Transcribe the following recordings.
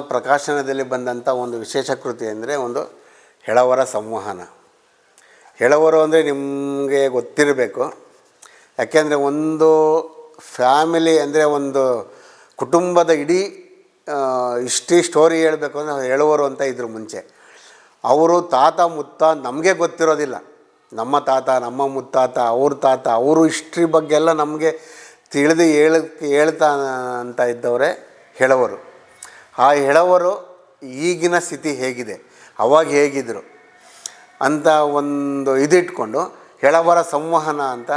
ಪ್ರಕಾಶನದಲ್ಲಿ ಬಂದಂಥ ಒಂದು ವಿಶೇಷ ಕೃತಿ ಅಂದರೆ ಒಂದು ಹೆಳವರ ಸಂವಹನ. ಹೆಳವರು ಅಂದರೆ ನಿಮಗೆ ಗೊತ್ತಿರಬೇಕು. ಯಾಕೆಂದರೆ ಒಂದು ಫ್ಯಾಮಿಲಿ ಅಂದರೆ ಒಂದು ಕುಟುಂಬದ ಇಡೀ ಇಷ್ಟಿ ಸ್ಟೋರಿ ಹೇಳಬೇಕು ಅಂದರೆ ಹೇಳುವರು ಅಂತ ಇದ್ರ ಮುಂಚೆ. ಅವರು ತಾತ, ಮುತ್ತ ನಮಗೆ ಗೊತ್ತಿರೋದಿಲ್ಲ. ನಮ್ಮ ತಾತ, ನಮ್ಮ ಮುತ್ತಾತ, ಅವ್ರ ತಾತ, ಅವರು ಹಿಸ್ಟ್ರಿ ಬಗ್ಗೆ ಎಲ್ಲ ನಮಗೆ ತಿಳಿದು ಹೇಳ, ಹೇಳ್ತಾ ಅಂತ ಇದ್ದವರೇ ಹೆಳವರು. ಆ ಎಳವರು ಈಗಿನ ಸ್ಥಿತಿ ಹೇಗಿದೆ? ಅವಾಗ ಹೇಗಿದ್ದರು ಅಂತ ಒಂದು ಇದಿಟ್ಕೊಂಡು ಎಳವರ ಸಂವಹನ ಅಂತ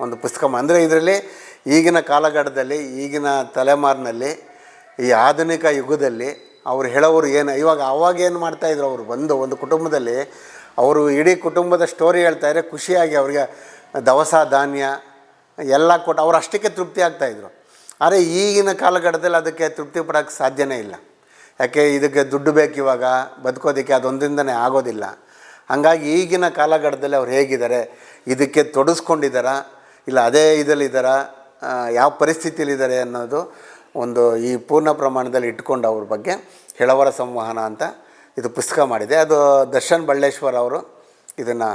ಒಂದು ಪುಸ್ತಕ ಅಂದರೆ ಇದರಲ್ಲಿ ಈಗಿನ ಕಾಲಘಟ್ಟದಲ್ಲಿ, ಈಗಿನ ತಲೆಮಾರಿನಲ್ಲಿ, ಈ ಆಧುನಿಕ ಯುಗದಲ್ಲಿ ಅವ್ರು ಹೇಳೋರು ಏನು, ಇವಾಗ ಅವಾಗ ಏನು ಮಾಡ್ತಾಯಿದ್ರು ಅವರು? ಬಂದು ಒಂದು ಕುಟುಂಬದಲ್ಲಿ ಅವರು ಇಡೀ ಕುಟುಂಬದ ಸ್ಟೋರಿ ಹೇಳ್ತಾಯಿದ್ರೆ ಖುಷಿಯಾಗಿ ಅವ್ರಿಗೆ ದವಸ, ಧಾನ್ಯ ಎಲ್ಲ ಕೊಟ್ಟು ಅವ್ರು ಅಷ್ಟಕ್ಕೆ ತೃಪ್ತಿ ಆಗ್ತಾಯಿದ್ರು ಆದರೆ ಈಗಿನ ಕಾಲಘಟ್ಟದಲ್ಲಿ ಅದಕ್ಕೆ ತೃಪ್ತಿ ಪಡೋಕ್ಕೆ ಸಾಧ್ಯನೇ ಇಲ್ಲ. ಯಾಕೆ ಇದಕ್ಕೆ ದುಡ್ಡು ಬೇಕು ಇವಾಗ, ಬದುಕೋದಕ್ಕೆ ಅದೊಂದಿಂದನೇ ಆಗೋದಿಲ್ಲ. ಹಾಗಾಗಿ ಈಗಿನ ಕಾಲಘಟ್ಟದಲ್ಲಿ ಅವ್ರು ಹೇಗಿದ್ದಾರೆ, ಇದಕ್ಕೆ ತೊಡಸ್ಕೊಂಡಿದ್ದಾರಾ, ಇಲ್ಲ ಅದೇ ಇದರಲ್ಲಿದ್ದಾರಾ ಯಾವ ಪರಿಸ್ಥಿತಿಯಲ್ಲಿದ್ದಾರೆ ಅನ್ನೋದು ಒಂದು ಈ ಪೂರ್ಣ ಪ್ರಮಾಣದಲ್ಲಿ ಇಟ್ಕೊಂಡು ಅವ್ರ ಬಗ್ಗೆ ಹೆಳವರ ಸಂವಹನ ಅಂತ ಇದು ಪುಸ್ತಕ ಮಾಡಿದೆ. ಅದು ದರ್ಶನ್ ಬಳ್ಳೇಶ್ವರ್ ಅವರು ಇದನ್ನು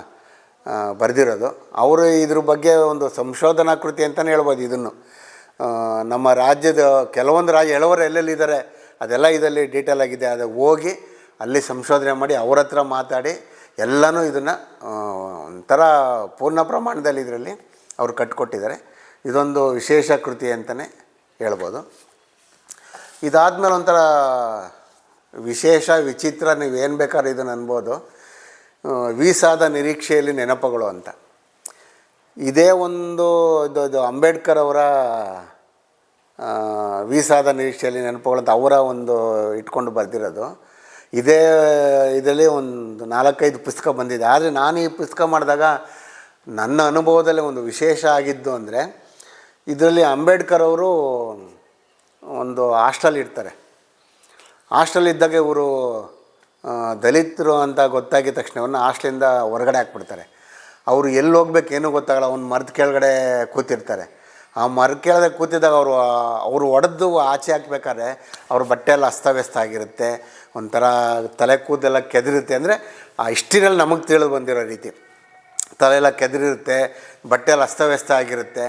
ಬರೆದಿರೋದು. ಅವರು ಇದ್ರ ಬಗ್ಗೆ ಒಂದು ಸಂಶೋಧನಾ ಕೃತಿ ಅಂತಲೇ ಹೇಳ್ಬೋದು ಇದನ್ನು. ನಮ್ಮ ರಾಜ್ಯದ ಕೆಲವೊಂದು ರಾಜ್ಯ ಎಳವರು ಎಲ್ಲೆಲ್ಲಿದ್ದಾರೆ, ಅದೆಲ್ಲ ಇದರಲ್ಲಿ ಡೀಟೇಲ್ ಆಗಿದೆ. ಅದು ಹೋಗಿ ಅಲ್ಲಿ ಸಂಶೋಧನೆ ಮಾಡಿ ಅವ್ರ ಹತ್ರ ಮಾತಾಡಿ ಎಲ್ಲನೂ ಇದನ್ನು ಒಂಥರ ಪೂರ್ಣ ಪ್ರಮಾಣದಲ್ಲಿ ಇದರಲ್ಲಿ ಅವರು ಕಟ್ಟಿಕೊಟ್ಟಿದ್ದಾರೆ ಇದೊಂದು ವಿಶೇಷ ಕೃತಿ ಅಂತಲೇ ಹೇಳ್ಬೋದು. ಇದಾದಮೇಲೆ ಒಂಥರ ವಿಶೇಷ, ವಿಚಿತ್ರ ನೀವು ಏನು ಬೇಕಾದ್ರೆ ಇದನ್ನು ಅನ್ಬೋದು. ವೀಸಾದ ನಿರೀಕ್ಷೆಯಲ್ಲಿ ನೆನಪುಗಳು ಅಂತ. ಇದೇ ಒಂದು ಇದು ಇದು ಅಂಬೇಡ್ಕರ್ ಅವರ ವೀಸಾದ ನಿರೀಕ್ಷೆಯಲ್ಲಿ ನೆನಪುಗಳಂತ ಅವರ ಒಂದು ಇಟ್ಕೊಂಡು ಬರೆದಿರೋದು. ಇದೇ ಇದರಲ್ಲಿ ಒಂದು ನಾಲ್ಕೈದು ಪುಸ್ತಕ ಬಂದಿದೆ. ಆದರೆ ನಾನು ಈ ಪುಸ್ತಕ ಮಾಡಿದಾಗ ನನ್ನ ಅನುಭವದಲ್ಲಿ ಒಂದು ವಿಶೇಷ ಆಗಿದ್ದು ಅಂದರೆ, ಇದರಲ್ಲಿ ಅಂಬೇಡ್ಕರ್ ಅವರು ಒಂದು ಹಾಸ್ಟೆಲ್ ಇರ್ತಾರೆ ಹಾಸ್ಟೆಲ್ ಇದ್ದಾಗ ಇವರು ದಲಿತರು ಅಂತ ಗೊತ್ತಾಗಿದ ತಕ್ಷಣವನ್ನು ಹಾಸ್ಟೆಲಿಂದ ಹೊರಗಡೆ ಹಾಕ್ಬಿಡ್ತಾರೆ. ಅವರು ಎಲ್ಲಿ ಹೋಗ್ಬೇಕು ಏನೂ ಗೊತ್ತಾಗಲ್ಲ, ಅವ್ನು ಮರದ ಕೆಳಗಡೆ ಕೂತಿರ್ತಾರೆ. ಆ ಮರದ ಕೆಳಗಡೆ ಕೂತಿದ್ದಾಗ ಅವರು ಅವರು ಒಡೆದು ಆಚೆ ಹಾಕ್ಬೇಕಾದ್ರೆ ಅವ್ರ ಬಟ್ಟೆ ಎಲ್ಲ ಅಸ್ತವ್ಯಸ್ತ ಆಗಿರುತ್ತೆ. ಒಂಥರ ತಲೆ ಕೂದೆಲ್ಲ ಕೆದಿರುತ್ತೆ ಅಂದರೆ ಆ ಹಿಸ್ಟ್ರಿನಲ್ಲಿ ನಮಗೆ ತಿಳಿದು ಬಂದಿರೋ ರೀತಿ. ತಲೆ ಎಲ್ಲ ಕೆದರಿರುತ್ತೆ, ಬಟ್ಟೆ ಎಲ್ಲ ಅಸ್ತವ್ಯಸ್ತ ಆಗಿರುತ್ತೆ.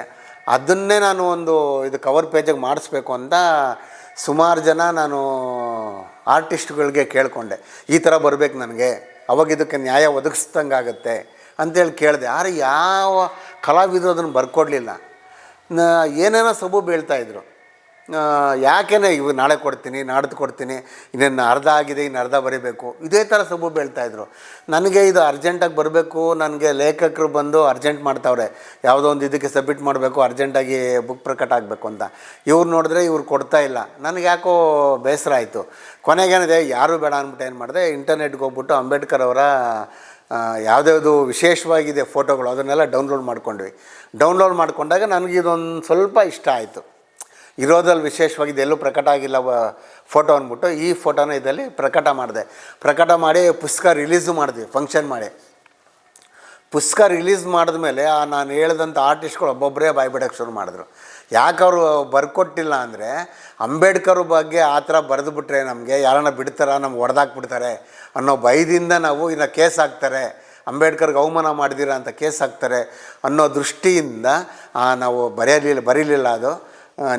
ಅದನ್ನೇ ನಾನು ಒಂದು ಇದು ಕವರ್ ಪೇಜಿಗೆ ಮಾಡಿಸ್ಬೇಕು ಅಂತ ಸುಮಾರು ಜನ ನಾನು ಆರ್ಟಿಸ್ಟ್ಗಳಿಗೆ ಕೇಳಿಕೊಂಡೆ. ಈ ಥರ ಬರಬೇಕು ನನಗೆ. ಅವಾಗ ಇದಕ್ಕೆ ನ್ಯಾಯ ಒದಗಿಸ್ದಂಗೆ ಆಗುತ್ತೆ ಅಂತೇಳಿ ಕೇಳಿದೆ. ಆದರೆ ಯಾವ ಕಲಾವಿದರು ಅದನ್ನು ಬರ್ಕೊಡ್ಲಿಲ್ಲ. ಏನೇನೋ ಸಬೂಬು ಹೇಳ್ತಾಯಿದ್ರು ಯಾಕೆನೇ ಇವು ನಾಳೆ ಕೊಡ್ತೀನಿ, ನಾಡ್ದು ಕೊಡ್ತೀನಿ, ಇನ್ನೇನು ಅರ್ಧ ಆಗಿದೆ ಇನ್ನು ಅರ್ಧ ಬರೀಬೇಕು. ಇದೇ ಥರ ಸಬೂಬು ಹೇಳ್ತಾಯಿದ್ರು ನನಗೆ ಇದು ಅರ್ಜೆಂಟಾಗಿ ಬರಬೇಕು, ನನಗೆ ಲೇಖಕರು ಬಂದು ಅರ್ಜೆಂಟ್ ಮಾಡ್ತಾವ್ರೆ. ಯಾವುದೋ ಒಂದು ಇದಕ್ಕೆ ಸಬ್ಮಿಟ್ ಮಾಡಬೇಕು ಅರ್ಜೆಂಟಾಗಿ ಬುಕ್ ಪ್ರಕಟ ಆಗಬೇಕು ಅಂತ. ಇವ್ರು ನೋಡಿದ್ರೆ ಇವ್ರು ಕೊಡ್ತಾ ಇಲ್ಲ. ನನಗೆ ಯಾಕೋ ಬೇಸರ ಆಯಿತು. ಕೊನೆಗೇನಿದೆ, ಯಾರೂ ಬೇಡ ಅಂದ್ಬಿಟ್ಟು ಏನು ಮಾಡಿದೆ ಇಂಟರ್ನೆಟ್ಗೆ ಹೋಗ್ಬಿಟ್ಟು ಅಂಬೇಡ್ಕರ್ ಅವರ ಯಾವುದ್ಯಾವುದು ವಿಶೇಷವಾಗಿದೆ ಫೋಟೋಗಳು, ಅದನ್ನೆಲ್ಲ ಡೌನ್ಲೋಡ್ ಮಾಡ್ಕೊಂಡ್ವಿ. ಡೌನ್ಲೋಡ್ ಮಾಡಿಕೊಂಡಾಗ ನನಗೆ ಇದೊಂದು ಸ್ವಲ್ಪ ಇಷ್ಟ ಆಯಿತು. ಇರೋದ್ರಲ್ಲಿ ವಿಶೇಷವಾಗಿದೆ, ಎಲ್ಲೂ ಪ್ರಕಟ ಆಗಿಲ್ಲ ಫೋಟೋ ಅಂದ್ಬಿಟ್ಟು, ಈ ಫೋಟೋನ ಇದರಲ್ಲಿ ಪ್ರಕಟ ಮಾಡಿದೆ. ಪ್ರಕಟ ಮಾಡಿ ಪುಸ್ತಕ ರಿಲೀಸು ಮಾಡಿದ್ವಿ ಫಂಕ್ಷನ್ ಮಾಡಿ. ಪುಸ್ತಕ ರಿಲೀಸ್ ಮಾಡಿದ್ಮೇಲೆ, ಆ, ನಾನು ಹೇಳಿದಂಥ ಆರ್ಟಿಸ್ಟ್ಗಳು ಒಬ್ಬೊಬ್ಬರೇ ಬಾಯ್ಬಿಡೋಕ್ಕೆ ಶುರು ಮಾಡಿದ್ರು. ಯಾಕೆ ಅವರು ಬರ್ಕೊಟ್ಟಿಲ್ಲ ಅಂದರೆ, ಅಂಬೇಡ್ಕರ್ ಬಗ್ಗೆ ಆ ಥರ ಬರೆದುಬಿಟ್ರೆ ನಮಗೆ, ಯಾರನ್ನ ಬಿಡ್ತಾರ, ನಮ್ಗೆ ಹೊಡೆದಾಕ್ಬಿಡ್ತಾರೆ. ಅನ್ನೋ ಭಯದಿಂದ ನಾವು ಇನ್ನು ಕೇಸ್ ಹಾಕ್ತಾರೆ, ಅಂಬೇಡ್ಕರ್ಗೆ ಅವಮಾನ ಮಾಡಿದಿರ ಅಂತ ಕೇಸ್ ಹಾಕ್ತಾರೆ ಅನ್ನೋ ದೃಷ್ಟಿಯಿಂದ ನಾವು ಬರೆಯಲಿಲ್ಲ, ಬರೀಲಿಲ್ಲ ಅದು.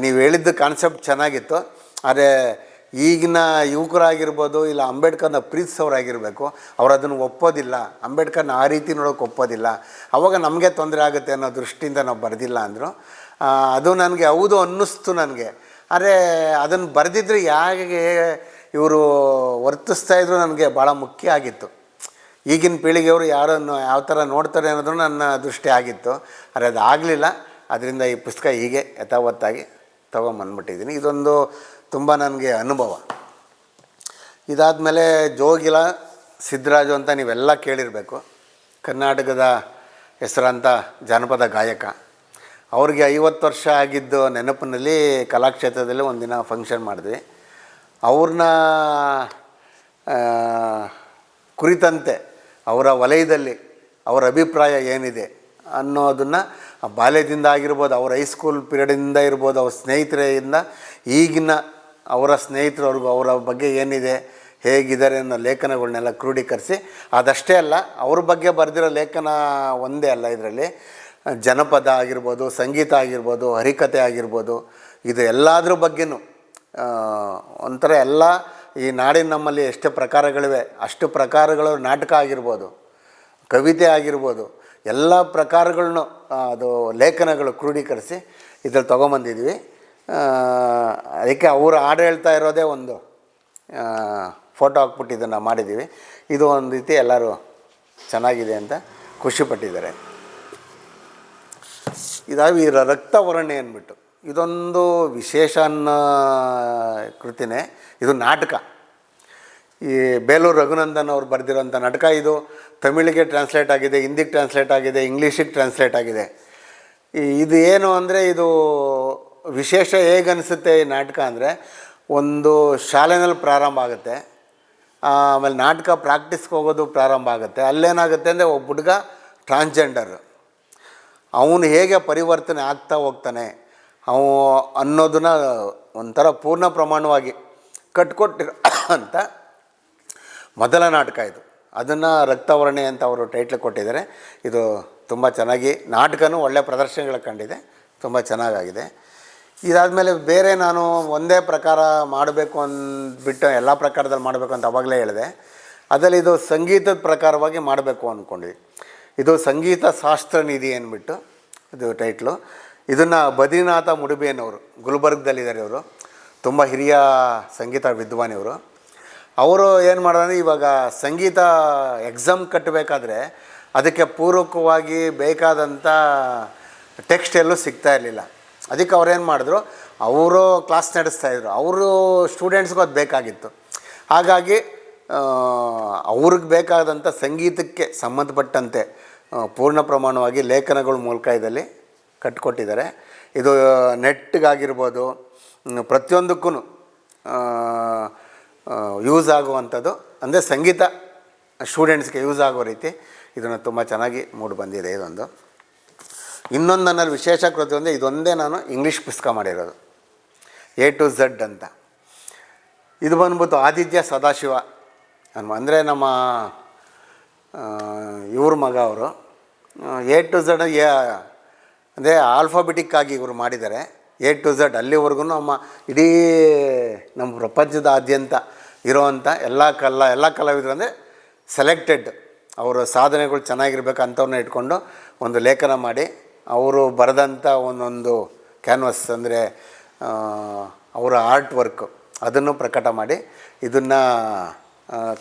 ನೀವು ಹೇಳಿದ್ದು ಕಾನ್ಸೆಪ್ಟ್ ಚೆನ್ನಾಗಿತ್ತು. ಆದರೆ ಈಗಿನ ಯುವಕರಾಗಿರ್ಬೋದು ಇಲ್ಲ ಅಂಬೇಡ್ಕರ್ನ ಪ್ರೀತಿಸೋರಾಗಿರಬೇಕು, ಅವ್ರು ಅದನ್ನು ಒಪ್ಪೋದಿಲ್ಲ. ಅಂಬೇಡ್ಕರ್ನ ಆ ರೀತಿ ನೋಡೋಕೆ ಒಪ್ಪೋದಿಲ್ಲ. ಅವಾಗ ನಮಗೆ ತೊಂದರೆ ಆಗುತ್ತೆ ಅನ್ನೋ ದೃಷ್ಟಿಯಿಂದ ನಾವು ಬರೆದಿಲ್ಲ ಅಂದರು. ಅದು ನನಗೆ ಹೌದು ಅನ್ನಿಸ್ತು ನನಗೆ. ಆದರೆ ಅದನ್ನು ಬರೆದಿದ್ರೆ ಹೇಗೆ ಇವರು ವರ್ತಿಸ್ತಾ ಇದ್ರು ನನಗೆ ಭಾಳ ಮುಖ್ಯ ಆಗಿತ್ತು. ಈಗಿನ ಪೀಳಿಗೆಯವರು ಯಾರನ್ನು ಯಾವ ಥರ ನೋಡ್ತಾರೆ ಅನ್ನೋದು ನನ್ನ ದೃಷ್ಟಿ ಆಗಿತ್ತು. ಆದರೆ ಅದು ಆಗಲಿಲ್ಲ. ಅದರಿಂದ ಈ ಪುಸ್ತಕ ಹೀಗೆ ಯಥಾವತ್ತಾಗಿ ತೊಗೊಂಬಂದ್ಬಿಟ್ಟಿದ್ದೀನಿ. ಇದೊಂದು ತುಂಬ ನನಗೆ ಅನುಭವ. ಇದಾದಮೇಲೆ ಜೋಗಿಲ ಸಿದ್ದರಾಜು ಅಂತ ನೀವೆಲ್ಲ ಕೇಳಿರಬೇಕು. ಕರ್ನಾಟಕದ ಹೆಸರಾಂತ ಜಾನಪದ ಗಾಯಕ. ಅವ್ರಿಗೆ ಐವತ್ತು ವರ್ಷ ಆಗಿದ್ದು ನೆನಪಿನಲ್ಲಿ ಕಲಾಕ್ಷೇತ್ರದಲ್ಲಿ ಒಂದಿನ ಫಂಕ್ಷನ್ ಮಾಡಿದ್ವಿ. ಅವ್ರನ್ನ ಕುರಿತಂತೆ ಅವರ ವಲಯದಲ್ಲಿ ಅವರ ಅಭಿಪ್ರಾಯ ಏನಿದೆ ಅನ್ನೋದನ್ನು ಬಾಲ್ಯದಿಂದ ಆಗಿರ್ಬೋದು ಅವ್ರ ಹೈಸ್ಕೂಲ್ ಪೀರಿಯಡಿಂದ ಇರ್ಬೋದು ಅವ್ರ ಸ್ನೇಹಿತರೆಯಿಂದ ಈಗಿನ ಅವರ ಸ್ನೇಹಿತರವ್ರಿಗೂ ಅವರ ಬಗ್ಗೆ ಏನಿದೆ ಹೇಗಿದ್ದಾರೆ ಅನ್ನೋ ಲೇಖನಗಳನ್ನೆಲ್ಲ ಕ್ರೋಢೀಕರಿಸಿ ಅದಷ್ಟೇ ಅಲ್ಲ ಅವ್ರ ಬಗ್ಗೆ ಬರೆದಿರೋ ಲೇಖನ ಒಂದೇ ಅಲ್ಲ ಇದರಲ್ಲಿ. ಜನಪದ ಆಗಿರ್ಬೋದು ಸಂಗೀತ ಆಗಿರ್ಬೋದು ಹರಿಕತೆ ಆಗಿರ್ಬೋದು ಇದು ಎಲ್ಲದ್ರ ಬಗ್ಗೆನೂ ಆ, ಒಂಥರ ಎಲ್ಲ ಈ ನಾಡಿನ ನಮ್ಮಲ್ಲಿ ಎಷ್ಟು ಪ್ರಕಾರಗಳಿವೆ, ಅಷ್ಟು ಪ್ರಕಾರಗಳು ನಾಟಕ ಆಗಿರ್ಬೋದು, ಕವಿತೆ ಆಗಿರ್ಬೋದು, ಎಲ್ಲ ಪ್ರಕಾರಗಳನ್ನು ಅದು ಲೇಖನಗಳು ಕ್ರೋಢೀಕರಿಸಿ ಇದ್ರಲ್ಲಿ ತೊಗೊಂಬಂದಿದ್ವಿ. ಅದಕ್ಕೆ ಅವರು ಹಾಡು ಹೇಳ್ತಾ ಇರೋದೇ ಒಂದು ಫೋಟೋ ಹಾಕ್ಬಿಟ್ಟು ಇದನ್ನು ಮಾಡಿದ್ದೀವಿ. ಇದು ಒಂದು ರೀತಿ ಎಲ್ಲರೂ ಚೆನ್ನಾಗಿದೆ ಅಂತ ಖುಷಿಪಟ್ಟಿದ್ದಾರೆ. ಇದಾಗಿ ರಕ್ತ ರಕ್ತವರ್ಣೆ ಅಂದ್ಬಿಟ್ಟು. ಇದೊಂದು ವಿಶೇಷ ಅನ್ನೋ ಕೃತಿನೇ, ಇದು ನಾಟಕ. ಈ ಬೇಲೂರು ರಘುನಂದನ್ ಅವ್ರು ಬರೆದಿರೋಂಥ ನಾಟಕ ಇದು. ತಮಿಳಿಗೆ ಟ್ರಾನ್ಸ್ಲೇಟ್ ಆಗಿದೆ, ಹಿಂದಿಗೆ ಟ್ರಾನ್ಸ್ಲೇಟ್ ಆಗಿದೆ, ಇಂಗ್ಲೀಷಿಗೆ ಟ್ರಾನ್ಸ್ಲೇಟ್ ಆಗಿದೆ. ಇದು ಏನು ಅಂದರೆ, ಇದು ವಿಶೇಷ ಹೇಗನ್ನಿಸುತ್ತೆ ಈ ನಾಟಕ ಅಂದರೆ, ಒಂದು ಶಾಲೆನಲ್ಲಿ ಪ್ರಾರಂಭ ಆಗುತ್ತೆ. ಆಮೇಲೆ ನಾಟಕ ಪ್ರಾಕ್ಟೀಸ್ಗೆ ಹೋಗೋದು ಪ್ರಾರಂಭ ಆಗುತ್ತೆ. ಅಲ್ಲೇನಾಗುತ್ತೆ ಅಂದರೆ, ಒಬ್ಬ ಹುಡುಗ ಟ್ರಾನ್ಸ್ಜೆಂಡರ್ ಅವನು ಹೇಗೆ ಪರಿವರ್ತನೆ ಆಗ್ತಾ ಹೋಗ್ತಾನೆ ಅವ ಅನ್ನೋದನ್ನ ಒಂಥರ ಪೂರ್ಣ ಪ್ರಮಾಣವಾಗಿ ಕಟ್ಕೊಟ್ಟಿರೋ ಅಂತ ಮೊದಲ ನಾಟಕ ಇದು. ಅದನ್ನು ರಕ್ತವರ್ಣೆ ಅಂತ ಅವರು ಟೈಟ್ಲ್ ಕೊಟ್ಟಿದ್ದಾರೆ. ಇದು ತುಂಬ ಚೆನ್ನಾಗಿ ನಾಟಕನೂ ಒಳ್ಳೆಯ ಪ್ರದರ್ಶನಗಳು ಕಂಡಿದೆ. ತುಂಬ ಚೆನ್ನಾಗಾಗಿದೆ. ಇದಾದಮೇಲೆ ಬೇರೆ ನಾನು ಒಂದೇ ಪ್ರಕಾರ ಮಾಡಬೇಕು ಅಂದ್ಬಿಟ್ಟು ಎಲ್ಲ ಪ್ರಕಾರದಲ್ಲಿ ಮಾಡಬೇಕು ಅಂತ ಅವಾಗಲೇ ಹೇಳಿದೆ. ಅದರಲ್ಲಿ ಇದು ಸಂಗೀತದ ಪ್ರಕಾರವಾಗಿ ಮಾಡಬೇಕು ಅಂದ್ಕೊಂಡ್ವಿ ಇದು ಸಂಗೀತ ಶಾಸ್ತ್ರ ನಿಧಿ ಅಂದ್ಬಿಟ್ಟು ಇದು ಟೈಟ್ಲು ಇದನ್ನು ಬದ್ರಿನಾಥ ಮುಡುಬೇನವರು ಗುಲ್ಬರ್ಗದಲ್ಲಿದ್ದಾರೆ ಇವರು. ತುಂಬ ಹಿರಿಯ ಸಂಗೀತ ವಿದ್ವಾನ್ ಇವರು. ಅವರು ಏನು ಮಾಡೋದಂದ್ರೆ ಇವಾಗ ಸಂಗೀತ ಎಕ್ಸಾಮ್ ಕಟ್ಟಬೇಕಾದ್ರೆ ಅದಕ್ಕೆ ಪೂರಕವಾಗಿ ಬೇಕಾದಂಥ ಟೆಕ್ಸ್ಟ್ ಎಲ್ಲೂ ಸಿಗ್ತಾ ಇರಲಿಲ್ಲ. ಅದಕ್ಕೆ ಅವ್ರೇನು ಮಾಡಿದ್ರು, ಅವರು ಕ್ಲಾಸ್ ನಡೆಸ್ತಾಯಿದ್ರು ಅವರು ಸ್ಟೂಡೆಂಟ್ಸ್ಗೂ ಅದು ಬೇಕಾಗಿತ್ತು. ಹಾಗಾಗಿ ಅವ್ರಿಗೆ ಬೇಕಾದಂಥ ಸಂಗೀತಕ್ಕೆ ಸಂಬಂಧಪಟ್ಟಂತೆ ಪೂರ್ಣ ಪ್ರಮಾಣವಾಗಿ ಲೇಖನಗಳ ಮೂಲಕ ಇದರಲ್ಲಿ ಕಟ್ಟಿಕೊಟ್ಟಿದ್ದಾರೆ ಇದು ನೆಟ್ಗಾಗಿರ್ಬೋದು ಪ್ರತಿಯೊಂದಕ್ಕೂ ಯೂಸ್ ಆಗುವಂಥದ್ದು. ಅಂದರೆ ಸಂಗೀತ ಸ್ಟೂಡೆಂಟ್ಸ್ಗೆ ಯೂಸ್ ಆಗೋ ರೀತಿ ಇದನ್ನು ತುಂಬ ಚೆನ್ನಾಗಿ ಮೂಡಿ ಬಂದಿದೆ ಇದೊಂದು. ಇನ್ನೊಂದು ನನ್ನಲ್ಲಿ ವಿಶೇಷ ಕೃತಿ ಅಂದರೆ ಇದೊಂದೇ ನಾನು ಇಂಗ್ಲೀಷ್ ಪುಸ್ತಕ ಮಾಡಿರೋದು. ಎ ಟು ಝಡ್ ಅಂತ. ಇದು ಬಂದ್ಬಿಟ್ಟು ಆದಿತ್ಯ ಸದಾಶಿವ ಅಂದರೆ ನಮ್ಮ ಇವ್ರ ಮಗ ಅವರು. ಎ ಟು ಝಡ್ ಅಂದರೆ ಆಲ್ಫಾಬೆಟಿಕ್ ಆಗಿ ಇವರು ಮಾಡಿದ್ದಾರೆ. ಎ ಟು ಝಡ್ ಅಲ್ಲಿವರೆಗೂ ನಮ್ಮ ಇಡೀ ನಮ್ಮ ಪ್ರಪಂಚದಾದ್ಯಂತ ಇರೋವಂಥ ಎಲ್ಲ ಕಲ, ಎಲ್ಲ ಕಲಾವಿದರು ಅಂದರೆ ಸೆಲೆಕ್ಟೆಡ್ ಅವರ ಸಾಧನೆಗಳು ಚೆನ್ನಾಗಿರ್ಬೇಕು ಅಂಥವ್ರನ್ನ ಇಟ್ಕೊಂಡು ಒಂದು ಲೇಖನ ಮಾಡಿ ಅವರು ಬರೆದಂಥ ಒಂದೊಂದು ಕ್ಯಾನ್ವಸ್ ಅಂದರೆ ಅವರ ಆರ್ಟ್ ವರ್ಕು ಅದನ್ನು ಪ್ರಕಟ ಮಾಡಿ ಇದನ್ನು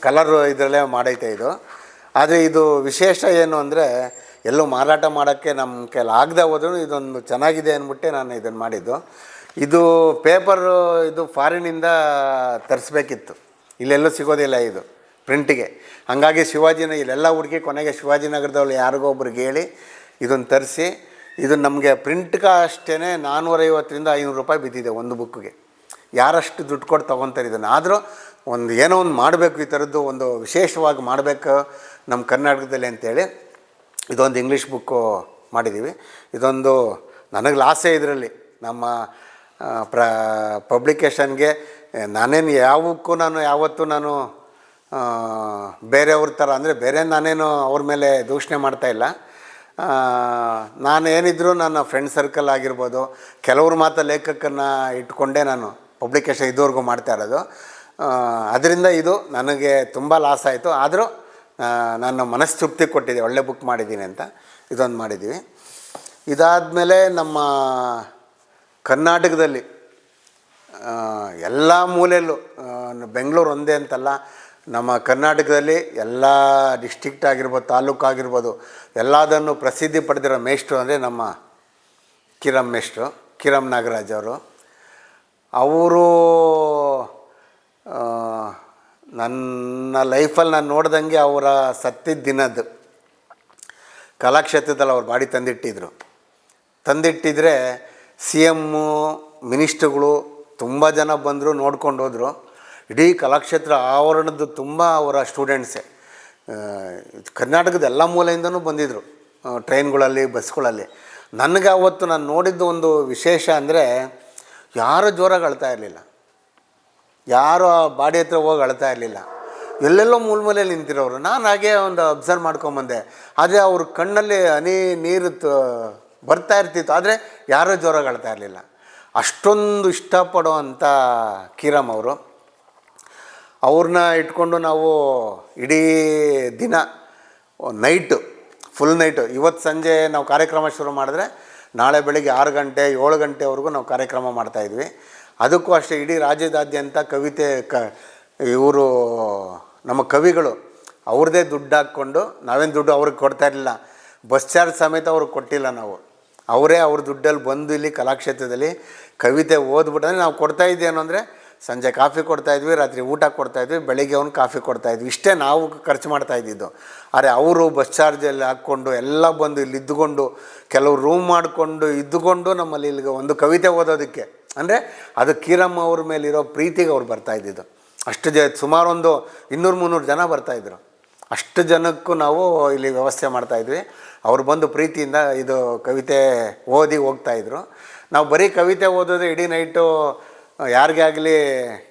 ಕಲರ್ ಇದರಲ್ಲೇ ಮಾಡೈತೆ ಇದು. ಆದರೆ ಇದು ವಿಶೇಷ ಏನು ಅಂದರೆ ಎಲ್ಲೂ ಮಾರಾಟ ಮಾಡೋಕ್ಕೆ ನಮ್ಮ ಕೈಲಿ ಆಗದೆ ಹೋದ್ರೂ ಇದೊಂದು ಚೆನ್ನಾಗಿದೆ ಅಂದ್ಬಿಟ್ಟೆ ನಾನು ಇದನ್ನು ಮಾಡಿದ್ದು. ಇದು ಪೇಪರು ಇದು ಫಾರಿನಿಂದ ತರಿಸ್ಬೇಕಿತ್ತು. ಇಲ್ಲೆಲ್ಲೂ ಸಿಗೋದಿಲ್ಲ ಇದು ಪ್ರಿಂಟಿಗೆ ಹಾಗಾಗಿ ಶಿವಾಜಿನ ಇಲ್ಲೆಲ್ಲ ಹುಡುಕಿ ಕೊನೆಗೆ ಶಿವಾಜಿನಗರದವ್ರು ಯಾರಿಗೋ ಒಬ್ರಿಗೆ ಹೇಳಿ ಇದನ್ನು ತರಿಸಿ, ಇದು ನಮಗೆ ಪ್ರಿಂಟ್ಗೆ ಅಷ್ಟೇ ನಾನ್ನೂರೈವತ್ತರಿಂದ ಐನೂರು ರೂಪಾಯಿ ಬಿದ್ದಿದೆ ಒಂದು ಬುಕ್ಕಿಗೆ ಯಾರಷ್ಟು ದುಡ್ಡು ಕೊಟ್ಟು ತೊಗೊತಾರೆ ಇದನ್ನು. ಆದರೂ ಒಂದು ಏನೋ ಒಂದು ಮಾಡಬೇಕು ಈ ಥರದ್ದು, ಒಂದು ವಿಶೇಷವಾಗಿ ಮಾಡಬೇಕು ನಮ್ಮ ಕರ್ನಾಟಕದಲ್ಲಿ ಅಂತೇಳಿ ಇದೊಂದು ಇಂಗ್ಲೀಷ್ ಬುಕ್ಕು ಮಾಡಿದ್ದೀವಿ. ಇದೊಂದು ನನಗೆ ಲಾಸೇ ಇದರಲ್ಲಿ. ನಮ್ಮ ಪ್ರ ಪಬ್ಲಿಕೇಶನ್ಗೆ ನಾನೇನು ಯಾವಕ್ಕೂ ನಾನು ಯಾವತ್ತೂ ನಾನು ಬೇರೆಯವ್ರ ಥರ ಅಂದರೆ ಬೇರೆ ನಾನೇನು ಅವ್ರ ಮೇಲೆ ದೂಷಣೆ ಮಾಡ್ತಾ ಇಲ್ಲ. ಆ, ನಾನು ಏನಿದ್ರು ನನ್ನ ಫ್ರೆಂಡ್ ಸರ್ಕಲ್ ಆಗಿರ್ಬೋದು ಕೆಲವ್ರು ಮಾತ್ರ ಲೇಖಕನ್ನು ಇಟ್ಕೊಂಡೇ ನಾನು ಪಬ್ಲಿಕೇಶನ್ ಇದುವರೆಗೂ ಮಾಡ್ತಾ ಇರೋದು. ಅದರಿಂದ ಇದು ನನಗೆ ತುಂಬ ಲಾಸ್ ಆಯಿತು. ಆದರೂ ನಾನು ಮನಸ್ತೃಪ್ತಿ ಕೊಟ್ಟಿದ್ದೆ ಒಳ್ಳೆ ಬುಕ್ ಮಾಡಿದ್ದೀನಿ ಅಂತ. ಇದೊಂದು ಮಾಡಿದ್ದೀವಿ ಇದಾದಮೇಲೆ ನಮ್ಮ ಕರ್ನಾಟಕದಲ್ಲಿ ಎಲ್ಲ ಮೂಲೆಯಲ್ಲೂ ಬೆಂಗಳೂರು ಒಂದೇ ಅಂತಲ್ಲ, ನಮ್ಮ ಕರ್ನಾಟಕದಲ್ಲಿ ಎಲ್ಲ ಡಿಸ್ಟಿಕ್ಟ್ ಆಗಿರ್ಬೋದು, ತಾಲೂಕು ಆಗಿರ್ಬೋದು, ಎಲ್ಲದನ್ನು ಪ್ರಸಿದ್ಧಿ ಪಡೆದಿರೋ ಮೇಷ್ಟ್ರು ಅಂದರೆ ನಮ್ಮ ಕಿರಮ್ ಮೇಷ್ಟ್ರು ಕಿರಮ್ ನಾಗರಾಜ್ ಅವರು. ಅವರು ನನ್ನ ಲೈಫಲ್ಲಿ ನಾನು ನೋಡ್ದಂಗೆ ಅವರ ಸತ್ತಿದ್ದ ದಿನದ್ದು. ಕಲಾಕ್ಷೇತ್ರದಲ್ಲಿ ಅವ್ರು ಬಾಡಿ ತಂದಿಟ್ಟಿದ್ರು. ತಂದಿಟ್ಟಿದ್ರೆ ಸಿ ಎಮ್ಮು ಮಿನಿಸ್ಟ್ರುಗಳು ತುಂಬ ಜನ ಬಂದರು, ನೋಡ್ಕೊಂಡು ಹೋದರು. ಇಡೀ ಕಲಾಕ್ಷೇತ್ರ ಆವರಣದ್ದು ತುಂಬ ಅವರ ಸ್ಟೂಡೆಂಟ್ಸೇ. ಕರ್ನಾಟಕದ ಎಲ್ಲ ಮೂಲೆಯಿಂದನೂ ಬಂದಿದ್ದರು ಟ್ರೈನ್ಗಳಲ್ಲಿ, ಬಸ್ಗಳಲ್ಲಿ. ನನಗೆ ಅವತ್ತು ನಾನು ನೋಡಿದ್ದು ಒಂದು ವಿಶೇಷ ಅಂದರೆ ಯಾರೂ ಜೋರಾಗಿ ಅಳ್ತಾ ಇರಲಿಲ್ಲ. ಯಾರು ಆ ಬಾಡಿ ಹತ್ರ ಹೋಗಿ ಅಳ್ತಾ ಇರಲಿಲ್ಲ. ಎಲ್ಲೆಲ್ಲೋ ಮೂಲೆಯಲ್ಲಿ ನಿಂತಿರೋರು. ನಾನು ಹಾಗೆ ಒಂದು ಅಬ್ಸರ್ವ್ ಮಾಡ್ಕೊಂಬಂದೆ. ಆದರೆ ಅವ್ರ ಕಣ್ಣಲ್ಲಿ ಹನಿ ನೀರು ಬರ್ತಾ ಇರ್ತಿತ್ತು. ಆದರೆ ಯಾರೂ ಜೋರಾಗಿ ಅಳ್ತಾ ಇರಲಿಲ್ಲ. ಅಷ್ಟೊಂದು ಇಷ್ಟಪಡೋ ಅಂಥ ಕೀರಮ್ ಅವರು. ಅವ್ರನ್ನ ಇಟ್ಕೊಂಡು ನಾವು ಇಡೀ ದಿನ ನೈಟು ಫುಲ್ ನೈಟು ಇವತ್ತು ಸಂಜೆ ನಾವು ಕಾರ್ಯಕ್ರಮ ಶುರು ಮಾಡಿದ್ರೆ ನಾಳೆ ಬೆಳಿಗ್ಗೆ ಆರು ಗಂಟೆ ಏಳು ಗಂಟೆವರೆಗೂ ನಾವು ಕಾರ್ಯಕ್ರಮ ಮಾಡ್ತಾಯಿದ್ವಿ ಅದಕ್ಕೂ ಅಷ್ಟೇ ಇಡೀ ರಾಜ್ಯದಾದ್ಯಂತ ಕವಿತೆ ಕ, ಇವರು, ನಮ್ಮ ಕವಿಗಳು, ಅವ್ರದ್ದೇ ದುಡ್ಡು ಹಾಕ್ಕೊಂಡು ನಾವೇನು ದುಡ್ಡು ಅವ್ರಿಗೆ ಕೊಡ್ತಾ ಇರಲಿಲ್ಲ. ಬಸ್ ಚಾರ್ಜ್ ಸಮೇತ ಅವ್ರಿಗೆ ಕೊಟ್ಟಿಲ್ಲ ನಾವು. ಅವರೇ ಅವ್ರ ದುಡ್ಡಲ್ಲಿ ಬಂದು ಇಲ್ಲಿ ಕಲಾಕ್ಷೇತ್ರದಲ್ಲಿ ಕವಿತೆ ಓದ್ಬಿಟ್ಟಂದ್ರೆ ನಾವು ಕೊಡ್ತಾ ಇದ್ದೇನು ಅಂದರೆ ಸಂಜೆ ಕಾಫಿ ಕೊಡ್ತಾಯಿದ್ವಿ ರಾತ್ರಿ ಊಟ ಕೊಡ್ತಾಯಿದ್ವಿ ಬೆಳಿಗ್ಗೆ ಅವ್ನು ಕಾಫಿ ಕೊಡ್ತಾಯಿದ್ವಿ ಇಷ್ಟೇ ನಾವು ಖರ್ಚು ಮಾಡ್ತಾ ಇದ್ದಿದ್ದು. ಆದರೆ ಅವರು ಬಸ್ ಚಾರ್ಜಲ್ಲಿ ಹಾಕ್ಕೊಂಡು ಎಲ್ಲ ಬಂದು ಇಲ್ಲಿ ಇದ್ದುಕೊಂಡು, ಕೆಲವು ರೂಮ್ ಮಾಡಿಕೊಂಡು ಇದ್ದುಕೊಂಡು ನಮ್ಮಲ್ಲಿ ಇಲ್ಲಿಗೆ ಒಂದು ಕವಿತೆ ಓದೋದಕ್ಕೆ ಅಂದರೆ ಅದು ಕೀರಮ್ಮ ಅವ್ರ ಮೇಲಿರೋ ಪ್ರೀತಿಗೆ ಅವ್ರು ಬರ್ತಾ ಇದ್ದಿದ್ದು. ಅಷ್ಟು ಜ ಸುಮಾರು ಒಂದು ಇನ್ನೂರು ಮುನ್ನೂರು ಜನ ಬರ್ತಾಯಿದ್ರು ಅಷ್ಟು ಜನಕ್ಕೂ ನಾವು ಇಲ್ಲಿ ವ್ಯವಸ್ಥೆ ಮಾಡ್ತಾಯಿದ್ವಿ ಅವ್ರು ಬಂದು ಪ್ರೀತಿಯಿಂದ ಇದು ಕವಿತೆ ಓದಿ ಹೋಗ್ತಾಯಿದ್ರು ನಾವು ಬರೀ ಕವಿತೆ ಓದೋದು ಇಡೀ ನೈಟು ಯಾರಿಗೇ ಆಗಲಿ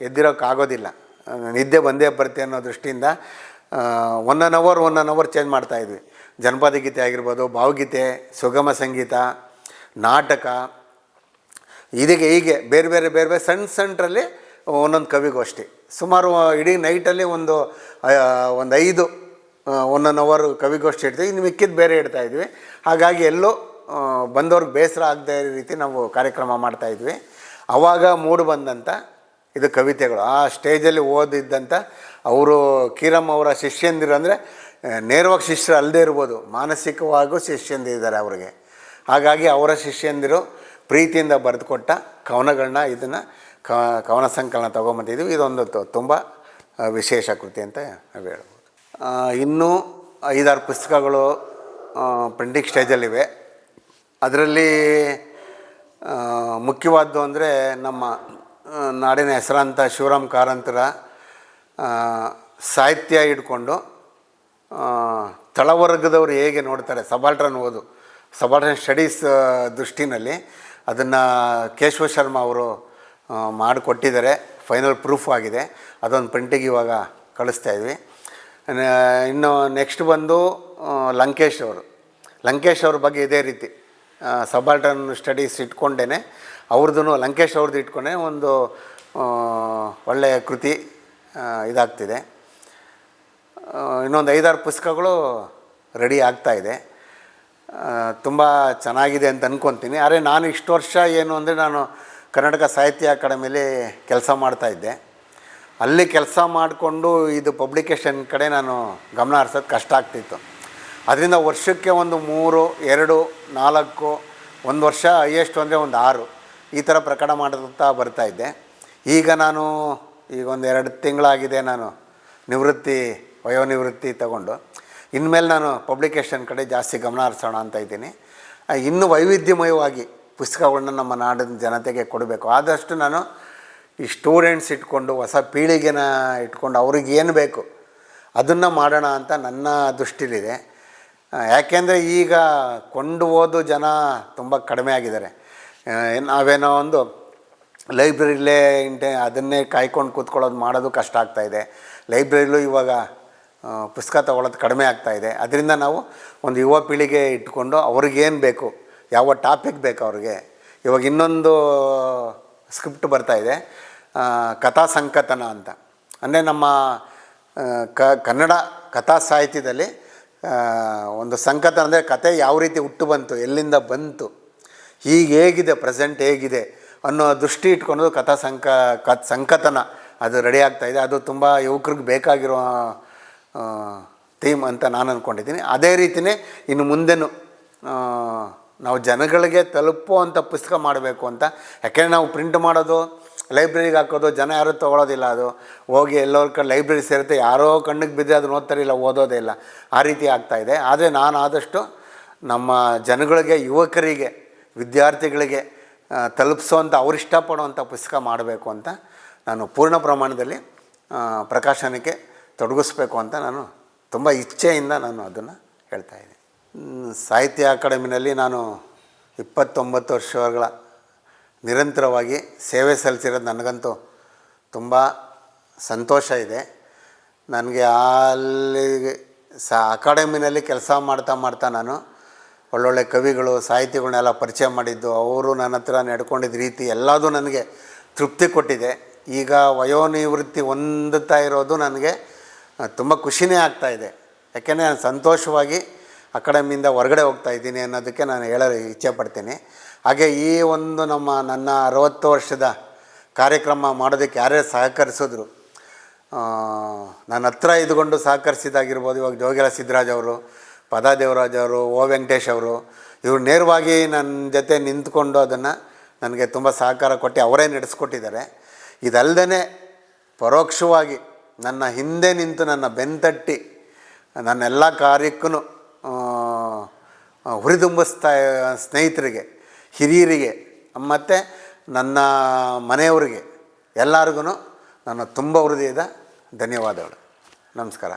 ಎದ್ದಿರೋಕ್ಕಾಗೋದಿಲ್ಲ. ನಿದ್ದೆ ಬಂದೇ ಬರುತ್ತೆ ಅನ್ನೋ ದೃಷ್ಟಿಯಿಂದ one on hour one on hour change ಮಾಡ್ತಾಯಿದ್ವಿ ಜನಪದ ಗೀತೆ ಆಗಿರ್ಬೋದು, ಭಾವಗೀತೆ, ಸುಗಮ ಸಂಗೀತ, ನಾಟಕ ಇದಕ್ಕೆ ಹೀಗೆ ಬೇರೆ ಬೇರೆ ಬೇರೆ ಬೇರೆ ಸಣ್ಣ ಸಣ್ಣರಲ್ಲಿ ಒಂದೊಂದು ಕವಿಗೋಷ್ಠಿ ಸುಮಾರು ಇಡೀ ನೈಟಲ್ಲಿ ಒಂದು ಒಂದು ಐದು ಒನ್ ಅವರ್ ಕವಿಗೋಷ್ಠಿ ಇಡ್ತೀವಿ. ಇನ್ನು ಮಿಕ್ಕಿದ್ದು ಬೇರೆ ಇಡ್ತಾ ಇದ್ವಿ. ಹಾಗಾಗಿ ಎಲ್ಲೋ ಬಂದವ್ರಿಗೆ ಬೇಸರ ಆಗದೇ ಇರೋ ರೀತಿ ನಾವು ಕಾರ್ಯಕ್ರಮ ಮಾಡ್ತಾಯಿದ್ವಿ ಆವಾಗ ಮೂಡು ಬಂದಂಥ ಇದು ಕವಿತೆಗಳು. ಆ ಸ್ಟೇಜಲ್ಲಿ ಓದಿದ್ದಂಥ ಅವರು ಕೀರಮ್ಮ ಅವರ ಶಿಷ್ಯಂದಿರು ಅಂದರೆ ನೇರವಾಗಿ ಶಿಷ್ಯರು ಅಲ್ಲದೆ ಇರ್ಬೋದು. ಮಾನಸಿಕವಾಗೂ ಶಿಷ್ಯಂದಿದ್ದಾರೆ ಅವರಿಗೆ. ಹಾಗಾಗಿ ಅವರ ಶಿಷ್ಯಂದಿರು ಪ್ರೀತಿಯಿಂದ ಬರೆದುಕೊಟ್ಟ ಕವನಗಳನ್ನ ಇದನ್ನು ಕವನ ಸಂಕಲನ ತೊಗೊಂಬಂದಿದ್ದೀವಿ ಇದೊಂದು ತುಂಬ ವಿಶೇಷ ಕೃತಿ ಅಂತ ನಾವು ಹೇಳ್ಬೋದು ಇನ್ನೂ ಐದಾರು ಪುಸ್ತಕಗಳು ಪ್ರಿಂಟಿಂಗ್ ಸ್ಟೇಜಲ್ಲಿವೆ ಅದರಲ್ಲಿ ಮುಖ್ಯವಾದ್ದು ಅಂದರೆ ನಮ್ಮ ನಾಡಿನ ಹೆಸರಾಂತ ಶಿವರಾಮ್ ಕಾರಂತರ ಸಾಹಿತ್ಯ ಇಟ್ಕೊಂಡು ತಳವರ್ಗದವರು ಹೇಗೆ ನೋಡ್ತಾರೆ, ಸಬಾಲ್ಟ್ರನ್ ಓದು, ಸಬಾಲ್ಟ್ರನ್ ಸ್ಟಡೀಸ್ ದೃಷ್ಟಿನಲ್ಲಿ ಅದನ್ನು ಕೇಶವ ಶರ್ಮಾ ಅವರು ಮಾಡಿಕೊಟ್ಟಿದ್ದಾರೆ. ಫೈನಲ್ ಪ್ರೂಫ್ ಆಗಿದೆ. ಅದೊಂದು ಪ್ರಿಂಟಿಗೆ ಇವಾಗ ಕಳಿಸ್ತಾ ಇದ್ವಿ. ಇನ್ನು ನೆಕ್ಸ್ಟ್ ಬಂದು ಲಂಕೇಶ್ ಅವರು. ಲಂಕೇಶ್ ಅವ್ರ ಬಗ್ಗೆ ಇದೇ ರೀತಿ ಸಬಾಲ್ಟನ್ ಸ್ಟಡೀಸ್ ಇಟ್ಕೊಂಡೇ ಅವ್ರದ್ದು ಲಂಕೇಶ್ ಅವ್ರದ್ದು ಇಟ್ಕೊಂಡೆ ಒಂದು ಒಳ್ಳೆಯ ಕೃತಿ ಇದಾಗ್ತಿದೆ. ಇನ್ನೊಂದು ಐದಾರು ಪುಸ್ತಕಗಳು ರೆಡಿ ಆಗ್ತಾ ಇದೆ. ತುಂಬ ಚೆನ್ನಾಗಿದೆ ಅಂತ ಅಂದ್ಕೊತೀನಿ ಆದರೆ ನಾನು ಇಷ್ಟು ವರ್ಷ ಏನು ಅಂದರೆ ನಾನು ಕರ್ನಾಟಕ ಸಾಹಿತ್ಯ ಅಕಾಡೆಮಿಲಿ ಕೆಲಸ ಮಾಡ್ತಾಯಿದ್ದೆ ಅಲ್ಲಿ ಕೆಲಸ ಮಾಡಿಕೊಂಡು ಇದು ಪಬ್ಲಿಕೇಶನ್ ಕಡೆ ನಾನು ಗಮನ ಹರಿಸೋದು ಕಷ್ಟ ಆಗ್ತಿತ್ತು. ಅದರಿಂದ ವರ್ಷಕ್ಕೆ ಒಂದು ಮೂರು, ಎರಡು, ನಾಲ್ಕು, ಒಂದು ವರ್ಷ ಹೈಯೆಸ್ಟ್ ಅಂದರೆ ಒಂದು ಆರು ಈ ಥರ ಪ್ರಕಟ ಮಾಡ್ತಾ ಬರ್ತಾಯಿದ್ದೆ ಈಗ ನಾನು ಈಗ ಒಂದು ಎರಡು ತಿಂಗಳಾಗಿದೆ ನಾನು ನಿವೃತ್ತಿ, ವಯೋನಿವೃತ್ತಿ ತಗೊಂಡು. ಇನ್ಮೇಲೆ ನಾನು ಪಬ್ಲಿಕೇಶನ್ ಕಡೆ ಜಾಸ್ತಿ ಗಮನ ಹರಿಸೋಣ ಅಂತ ಇದ್ದೀನಿ. ಇನ್ನೂ ವೈವಿಧ್ಯಮಯವಾಗಿ ಪುಸ್ತಕಗಳನ್ನ ನಮ್ಮ ನಾಡಿನ ಜನತೆಗೆ ಕೊಡಬೇಕು. ಆದಷ್ಟು ನಾನು ಈ ಸ್ಟೂಡೆಂಟ್ಸ್ ಇಟ್ಕೊಂಡು, ಹೊಸ ಪೀಳಿಗೆನ ಇಟ್ಕೊಂಡು ಅವ್ರಿಗೆ ಏನು ಬೇಕು ಅದನ್ನು ಮಾಡೋಣ ಅಂತ ನನ್ನ ದೃಷ್ಟಿಲಿದೆ. ಯಾಕೆಂದರೆ ಈಗ ಕೊಂಡು ಓದು ಜನ ತುಂಬ ಕಡಿಮೆ ಆಗಿದ್ದಾರೆ. ನಾವೇನೋ ಒಂದು ಲೈಬ್ರರಿಲೇ ಇಂಟೆ ಅದನ್ನೇ ಕಾಯ್ಕೊಂಡು ಕೂತ್ಕೊಳ್ಳೋದು ಮಾಡೋದು ಕಷ್ಟ ಆಗ್ತಾಯಿದೆ ಲೈಬ್ರರಿಲೂ ಇವಾಗ ಪುಸ್ತಕ ತಗೊಳ್ಳೋದು ಕಡಿಮೆ ಆಗ್ತಾಯಿದೆ ಅದರಿಂದ ನಾವು ಒಂದು ಯುವ ಪೀಳಿಗೆ ಇಟ್ಕೊಂಡು ಅವ್ರಿಗೇನು ಬೇಕು, ಯಾವ ಟಾಪಿಕ್ ಬೇಕು ಅವ್ರಿಗೆ. ಇವಾಗ ಇನ್ನೊಂದು ಸ್ಕ್ರಿಪ್ಟ್ ಬರ್ತಾಯಿದೆ ಇದೆ ಕಥಾ ಸಂಕತನ ಅಂತ. ಅಂದರೆ ನಮ್ಮ ಕ, ಕನ್ನಡ ಕಥಾ ಸಾಹಿತ್ಯದಲ್ಲಿ ಒಂದು ಸಂಕಥನ ಅಂದರೆ ಕತೆ ಯಾವ ರೀತಿ ಹುಟ್ಟು ಬಂತು, ಎಲ್ಲಿಂದ ಬಂತು ಈಗ ಹೇಗಿದೆ, ಪ್ರೆಸೆಂಟ್ ಹೇಗಿದೆ ಅನ್ನೋ ದೃಷ್ಟಿ ಇಟ್ಕೊಂಡು ಕಥಾ ಸಂಕ ಕ ಸಂಕತನ ಅದು ರೆಡಿ ಆಗ್ತಾಯಿದೆ ಅದು ತುಂಬ ಯುವಕ್ರಿಗೆ ಬೇಕಾಗಿರೋ ಥೀಮ್ ಅಂತ ನಾನು ಅಂದ್ಕೊಂಡಿದ್ದೀನಿ ಅದೇ ರೀತಿಯೇ ಇನ್ನು ಮುಂದೆನೂ ನಾವು ಜನಗಳಿಗೆ ತಲುಪುವಂಥ ಪುಸ್ತಕ ಮಾಡಬೇಕು ಅಂತ. ಯಾಕೆಂದರೆ ನಾವು ಪ್ರಿಂಟ್ ಮಾಡೋದು ಲೈಬ್ರರಿಗೆ ಹಾಕೋದು, ಜನ ಯಾರೂ ತೊಗೊಳೋದಿಲ್ಲ ಅದು. ಹೋಗಿ ಎಲ್ಲೋರ್ ಕಡೆ ಲೈಬ್ರರಿ ಸೇರುತ್ತೆ, ಯಾರೋ ಕಣ್ಣಿಗೆ ಬಿದ್ದರೆ ಅದನ್ನ ಓದ್ತಾರಿಲ್ಲ ಓದೋದೇ ಇಲ್ಲ. ಆ ರೀತಿ ಆಗ್ತಾಯಿದೆ ಆದರೆ ನಾನು ಆದಷ್ಟು ನಮ್ಮ ಜನಗಳಿಗೆ, ಯುವಕರಿಗೆ, ವಿದ್ಯಾರ್ಥಿಗಳಿಗೆ ತಲುಪಿಸೋವಂಥ ಅವ್ರು ಇಷ್ಟಪಡುವಂಥ ಪುಸ್ತಕ ಮಾಡಬೇಕು ಅಂತ ನಾನು ಪೂರ್ಣ ಪ್ರಮಾಣದಲ್ಲಿ ಪ್ರಕಾಶನಕ್ಕೆ ತೊಡಗಿಸ್ಬೇಕು ಅಂತ ನಾನು ತುಂಬ ಇಚ್ಛೆಯಿಂದ ನಾನು ಅದನ್ನು ಹೇಳ್ತಾ ಇದ್ದೀನಿ. ಸಾಹಿತ್ಯ ಅಕಾಡೆಮಿನಲ್ಲಿ ನಾನು ಇಪ್ಪತ್ತೊಂಬತ್ತು ವರ್ಷಗಳ ನಿರಂತರವಾಗಿ ಸೇವೆ ಸಲ್ಲಿಸಿರೋದು ನನಗಂತೂ ತುಂಬ ಸಂತೋಷ ಇದೆ. ನನಗೆ ಅಲ್ಲಿ ಸ ಅಕಾಡೆಮಿನಲ್ಲಿ ಕೆಲಸ ಮಾಡ್ತಾ ಮಾಡ್ತಾ ನಾನು ಒಳ್ಳೊಳ್ಳೆ ಕವಿಗಳು, ಸಾಹಿತಿಗಳನ್ನೆಲ್ಲ ಪರಿಚಯ ಮಾಡಿದ್ದು, ಅವರು ನನ್ನ ಹತ್ರ ನಡ್ಕೊಂಡಿದ್ದ ರೀತಿ ಎಲ್ಲದೂ ನನಗೆ ತೃಪ್ತಿ ಕೊಟ್ಟಿದೆ. ಈಗ ವಯೋನಿವೃತ್ತಿ ಹೊಂದುತ್ತಾ ಇರೋದು ನನಗೆ ತುಂಬ ಖುಷಿನೇ ಆಗ್ತಾ ಇದೆ. ಯಾಕೆಂದರೆ ನಾನು ಸಂತೋಷವಾಗಿ ಅಕಾಡೆಮಿಯಿಂದ ಹೊರಗಡೆ ಹೋಗ್ತಾ ಇದ್ದೀನಿ ಅನ್ನೋದಕ್ಕೆ ನಾನು ಹೇಳಲು ಇಚ್ಛೆ ಪಡ್ತೀನಿ. ಹಾಗೆ ಈ ಒಂದು ನಮ್ಮ ನನ್ನ ಅರವತ್ತು ವರ್ಷದ ಕಾರ್ಯಕ್ರಮ ಮಾಡೋದಕ್ಕೆ ಯಾರ್ಯಾರು ಸಹಕರಿಸಿದ್ರು ನನ್ನ ಹತ್ರ ಇದ್ಕೊಂಡು ಸಹಕರಿಸಿದಾಗಿರ್ಬೋದು ಇವಾಗ ಜೋಗಿಲ ಸಿದ್ದರಾಜ್ ಅವರು, ಪದಾ ದೇವರಾಜ್ ಅವರು, ಓ ವೆಂಕಟೇಶ್ ಅವರು, ಇವರು ನೇರವಾಗಿ ನನ್ನ ಜೊತೆ ನಿಂತ್ಕೊಂಡು ಅದನ್ನು ನನಗೆ ತುಂಬ ಸಹಕಾರ ಕೊಟ್ಟು ಅವರೇ ನಡೆಸ್ಕೊಟ್ಟಿದ್ದಾರೆ. ಇದಲ್ಲದೇ ಪರೋಕ್ಷವಾಗಿ ನನ್ನ ಹಿಂದೆ ನಿಂತು ನನ್ನ ಬೆನ್ತಟ್ಟಿ ನನ್ನ ಎಲ್ಲ ಕಾರ್ಯಕ್ಕೂ ಹುರಿದುಂಬಿಸ್ತಾ, ಸ್ನೇಹಿತರಿಗೆ, ಹಿರಿಯರಿಗೆ, ಮತ್ತು ನನ್ನ ಮನೆಯವರಿಗೆ ಎಲ್ಲರಿಗೂ ನನ್ನ ತುಂಬ ಹೃದಯದ ಧನ್ಯವಾದಗಳು. ನಮಸ್ಕಾರ.